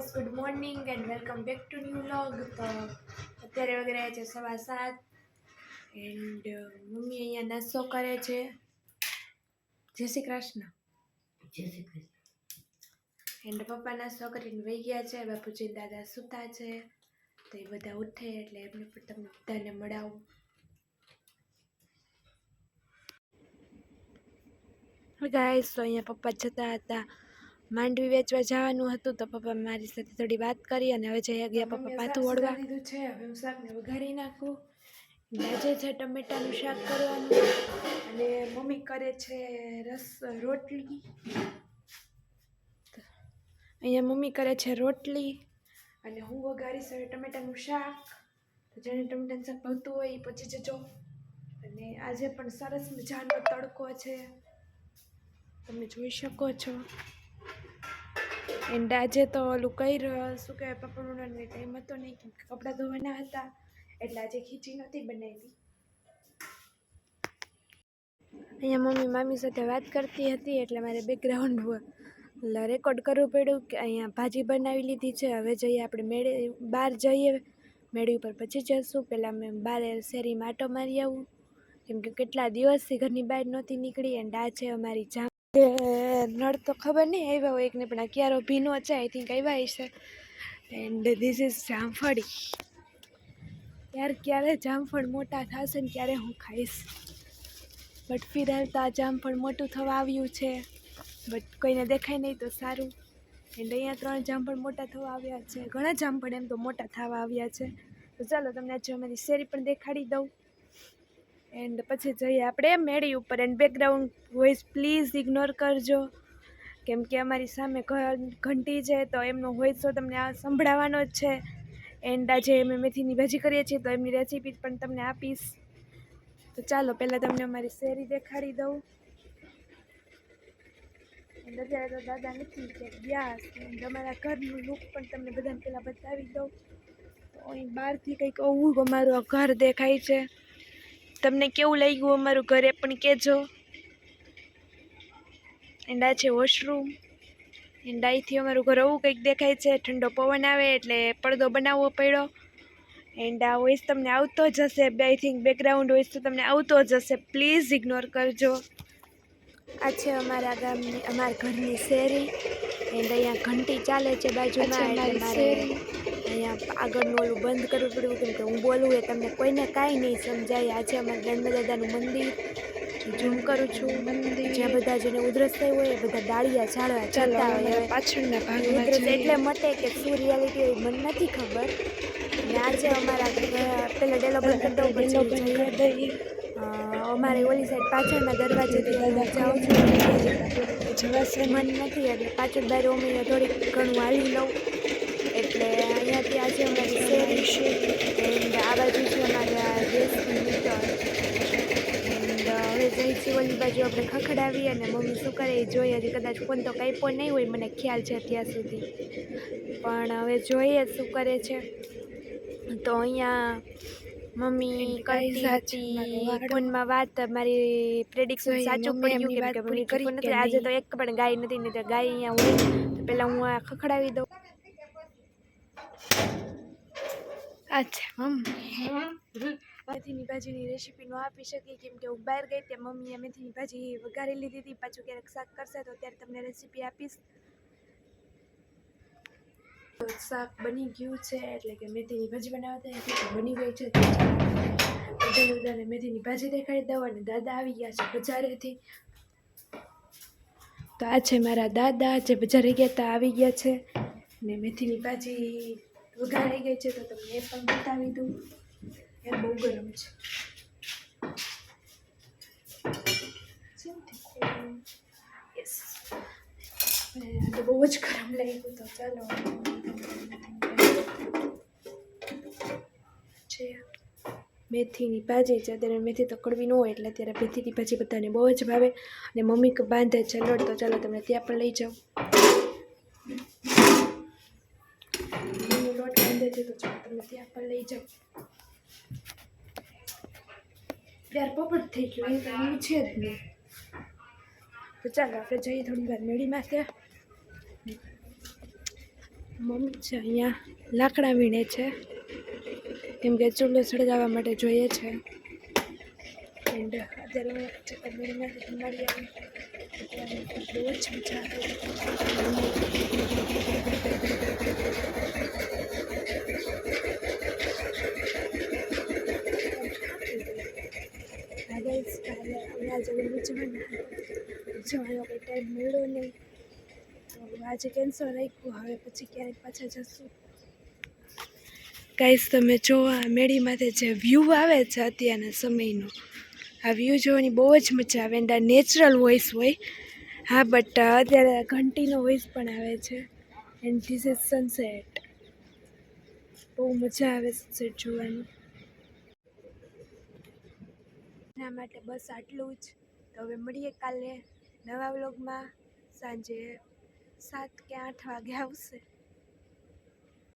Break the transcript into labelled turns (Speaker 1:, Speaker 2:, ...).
Speaker 1: Guys good morning and welcome back to new vlog. તો અત્યારે વગેરે છે સવા સાત એન્ડ મમ્મી અહીંયા નાસ્તો કરે છે. જય શ્રી કૃષ્ણ.
Speaker 2: જય શ્રી કૃષ્ણ.
Speaker 1: એન્ડ પપ્પા નાસ્તો કરીને વહી ગયા છે બાપુજી દાદા સૂતા છે. તો એ બધા ઉઠે એટલે એમને પણ તમને બધાને મળાવું. ગાઈસ તો અહીંયા પપ્પા જતા હતા. માંડવી વેચવા જવાનું હતું તો પપ્પા મારી સાથે થોડી વાત કરી અને હવે જઈ ગયા પપ્પા પાતું ઓળવા. દીધું છે હવે હું શાકને વઘારી નાખું. આજે છે ટમેટાનું શાક કરવાનું. અને મમ્મી કરે છે રસ રોટલી. અહીંયા મમ્મી કરે છે રોટલી. અને હું વઘારીશ હવે ટમેટાનું શાક. તો જેને ટમેટાનું શાક ભાવતું હોય એ પછી જજો. અને આજે પણ સરસ મજાનો તડકો છે. તમે જોઈ શકો છો. એન્ડ આજે તો ઓલું કઈ શું કહેવાય? પપડું ટાઈમ હતો નહીં કે કપડાં ધોવાના હતા. એટલે આજે ખીચી નહોતી બનાવી. અહીંયા મમ્મી મામી સાથે વાત કરતી હતી, એટલે મારે બેકગ્રાઉન્ડ રેકોર્ડ કરવું પડ્યું કે અહીંયા ભાજી બનાવી લીધી છે. હવે જઈએ આપણે મેળે, બહાર જઈએ. મેળી ઉપર પછી જઈશું. પહેલાં મેં બહાર શેરીમાં આટો મારી આવું. કેમ કે કેટલા દિવસથી ઘરની બહાર નહોતી નીકળી. એન્ડ આ છે અમારી જામ નળ તો ખબર નહીં આવ્યા હોય એકને, પણ આ ક્યારો ભીનો છે આઈ થિંક આવ્યા હશે. એન્ડ ધીસ ઇઝ જામફળી. યાર ક્યારે જામફળ મોટા થશે ને ક્યારે હું ખાઈશ. બટ ફિલહાલ તો આ જામફળ મોટું થવા આવ્યું છે. બટ કોઈને દેખાય નહીં તો સારું. એન્ડ અહીંયા ત્રણ જામફળ મોટા થવા આવ્યા છે. ઘણા જામફળ એમ તો મોટા થવા આવ્યા છે. તો ચાલો તમને આજે અમારી શેરી પણ દેખાડી દઉં. એન્ડ પછી જઈએ આપણે મેળી ઉપર. And background voice please ignore કરજો. કેમ કે અમારી સામે ઘંટી છે, તો એમનો વોઇસ તો તમને આ સંભળાવવાનો જ છે. એન્ડ આજે અમે મેથીની ભાજી કરીએ છીએ, તો એમની રેસીપી પણ તમને આપીશ. તો ચાલો, પહેલાં તમને અમારી શેરી દેખાડી દઉં. એન્ડ અત્યારે તો દાદા નથી, કે ગયા એન્ડ અમારા ઘરનું લુક પણ તમને બધાને પહેલાં બતાવી દઉં. તો અહીં બહારથી કંઈક આવું અમારું ઘર દેખાય છે. તમને કેવું લાગ્યું અમારું ઘરે? પણ કહેજો એન્ડ આ છે વોશરૂમ એન્ડ અહીંથી અમારું ઘર આવું કંઈક દેખાય છે. ઠંડો પવન આવે એટલે પડદો બનાવવો પડ્યો. એન્ડ આ વોઇસ તમને આવતો જ હશે. આઈ થિંક બેકગ્રાઉન્ડ વોઇસ તો તમને આવતો જ હશે. પ્લીઝ ઇગ્નોર કરજો. આ છે અમારા ગામની અમારા ઘરની શેરી. એન્ડ અહીંયા ઘંટી ચાલે છે બાજુમાં એટલે મારે અહીંયા આગળનું ઓલું બંધ કરવું પડ્યું કેમ કે હું બોલું એ તમને કોઈને કાંઈ નહીં સમજાય. આજે અમારા ગણપત દાદાનું મંદિર ઝૂમ કરું છું. મંદિર. જ્યાં બધા જેને ઉધરસ થઈ હોય એ બધા ડાળિયા ઝાડવા ચાલતા હોય.
Speaker 3: પાછળના
Speaker 1: ઉધરસ એટલે મટે કે શું રિયાલિટી હોય મને નથી ખબર. અને આજે અમારા પેલા ડેલો બંધ કરી દઉં પછી જઈએ. અ, અમારે ઓલી સાઈડ પાછળના દરવાજેથી જાઉં છું.
Speaker 3: જવાશે
Speaker 1: મન નથી એટલે પાછળ બાર અમે થોડીક ઘણું હાલી લઉં. એટલે અહીંયાથી આજે અમારી શેરી છે એન્ડ આ બાજુ છે અમારા ગેસની મીટર એન્ડ હવે જઈ છીએ ઓલી બાજુ આપણે ખખડાવી અને મમ્મી શું કરે એ જોઈએ. હજી કદાચ ફોન તો કાપ્યો નહીં હોય મને ખ્યાલ છે અત્યાર સુધી. પણ હવે જોઈએ શું કરે છે. તો અહીંયા મમ્મી
Speaker 3: કઈ વાળો.
Speaker 1: ફોનમાં વાત મારી પ્રેડિક્શન સાચું પડ્યું કેમ કે મમ્મી
Speaker 3: કરી
Speaker 1: નથી. આજે તો એક પણ ગાય નથી નહીં તો ગાય અહીંયા હોય. તો પહેલાં હું આ ખખડાવી દઉં.
Speaker 3: અચ્છા મમ્મી
Speaker 1: મેથીની ભાજીની રેસીપી ન આપી શકી કેમ કે હું બહાર ગઈ ત્યાં મમ્મીએ મેથીની ભાજી વઘારી લીધી હતી. પાછું ક્યારેક શાક કરશે તો ત્યારે તમને રેસીપી આપીશ. શાક બની ગયું છે એટલે કે મેથીની ભાજી બનાવતા બની ગઈ છે. બધા બધાને મેથીની ભાજી દેખાડી દઉં અને દાદા આવી ગયા છે બજારેથી. તો આ છે મારા દાદા જે બજારે ગયા હતા આવી ગયા છે. ને મેથીની ભાજી વઘારાઈ ગઈ છે તો તમને એ પણ બતાવી દઉં. એ બહુ ગરમ છે. યસ બહુ જ ગરમ લાગ્યું તો ચાલો. છે મેથીની ભાજી છે, અત્યારે મેથી તો કડવી ન હોય એટલે અત્યારે મેથીની ભાજી બધાને બહુ જ ભાવે. અને મમ્મી બાંધે છે લોટ તો ચાલો, તમને ત્યાં પણ લઈ જાઉં. લોટ બાંધે દેજો તો તમને ત્યાં પણ લઈ જાઓ. ત્યાર પોપટ થઈ ગયું, એ તો છે જ નહીં તો ચાલો આપણે જઈએ થોડી વાર મેળીમાં ત્યાં. મમ્મી છે અહીંયા, લાકડા વીણે છે. કેમ કે ચૂલો સળગાવવા માટે જોઈએ છે. એન્ડ અત્યારે હું ચકરમેળીમાંથી મળી આવી બહુ જ મજા આવે જવાનો કોઈ ટાઈમ મળ્યો નહીં. તો આજે કેન્સલ રાખ્યું. હવે પછી ક્યારેક પાછા જશું. ગાઈસ તમે જો આ મેળીમાંથી જે વ્યૂ આવે છે અત્યારના સમયનો, આ વ્યૂ જોવાની બહુ જ મજા આવે એન્ડ આ નેચરલ વોઇસ હોય. હા બટ અત્યારે ઘંટીનો વોઇસ પણ આવે છે. એન્ડ ધીસ ઇઝ સનસેટ બહુ મજા આવે સનસેટ જોવાની. એના માટે બસ આટલું જ. તો હવે મળીએ કાલે. નવા વ્લોગમાં સાંજે સાત કે આઠ વાગે આવશે.